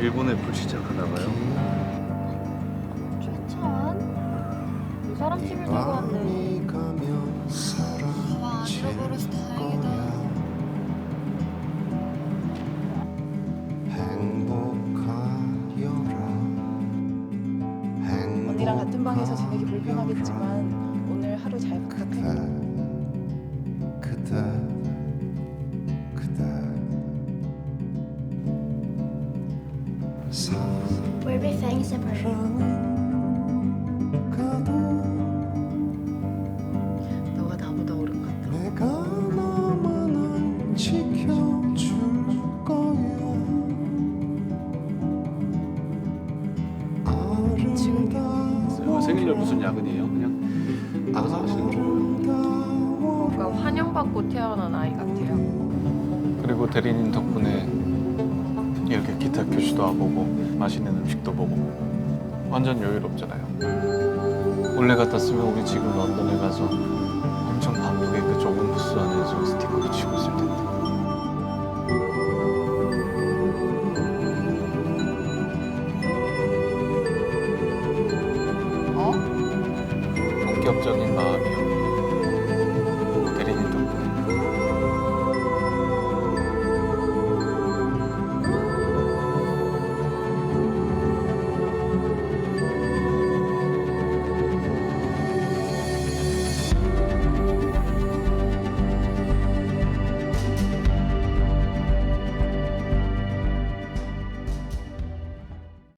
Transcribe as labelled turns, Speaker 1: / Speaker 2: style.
Speaker 1: 일본에 불시착하나 봐요.
Speaker 2: 춘천? 이 사람 팀을 들고 왔네.
Speaker 3: 와, 안 잃어버려서 다행이다.
Speaker 4: 언니랑 같은 방에서 지내기 불편하겠지만 오늘 하루 잘 부탁해.
Speaker 2: We'll be staying separate.
Speaker 5: 사랑가도
Speaker 4: 너가 나보다 어른 같다.
Speaker 5: 내가 너만을 지켜줄 거야 아름다워
Speaker 1: 생일날 무슨 야근이에요? 그냥 나가서 하시는 거예요.
Speaker 4: 뭔가 환영받고 태어난 아이 같아요.
Speaker 6: 그리고 대리님 덕분에 이렇게 기타 교수도 보고 맛있는 음식도 보고 완전 여유롭잖아요. 원래 같았으면 우리 지금 런던에 가서 엄청 바쁘게 그 좁은 부스 안에서 스티커 붙이고 있을 텐데. 어? 본격적인 마음이